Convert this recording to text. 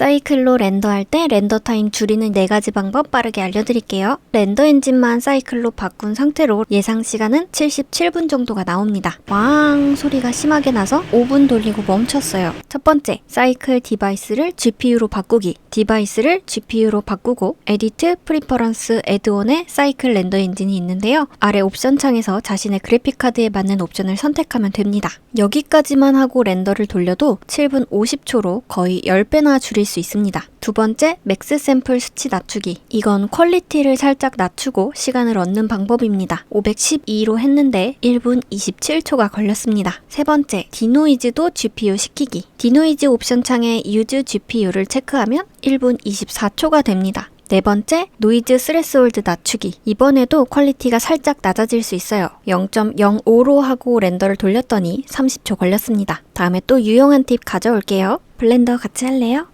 사이클로 렌더할 때 렌더 타임 줄이는 4가지 방법 빠르게 알려드릴게요. 렌더 엔진만 사이클로 바꾼 상태로 예상 시간은 77분 정도가 나옵니다. 왕 소리가 심하게 나서 5분 돌리고 멈췄어요. 첫 번째, 사이클 디바이스를 GPU로 바꾸기. 디바이스를 GPU로 바꾸고 에디트 프리퍼런스 애드온의 사이클 렌더 엔진이 있는데요. 아래 옵션 창에서 자신의 그래픽 카드에 맞는 옵션을 선택하면 됩니다. 여기까지만 하고 렌더를 돌려도 7분 50초로 거의 10배나 줄일 수 있습니다. 두 번째, 맥스 샘플 수치 낮추기. 이건 퀄리티를 살짝 낮추고 시간을 얻는 방법입니다. 512로 했는데 1분 27초가 걸렸습니다. 세 번째, 디노이즈도 GPU 시키기. 디노이즈 옵션 창에 Use GPU를 체크하면 1분 24초가 됩니다. 네 번째, 노이즈 스레스홀드 낮추기. 이번에도 퀄리티가 살짝 낮아질 수 있어요. 0.05로 하고 렌더를 돌렸더니 30초 걸렸습니다. 다음에 또 유용한 팁 가져올게요. 블렌더 같이 할래요?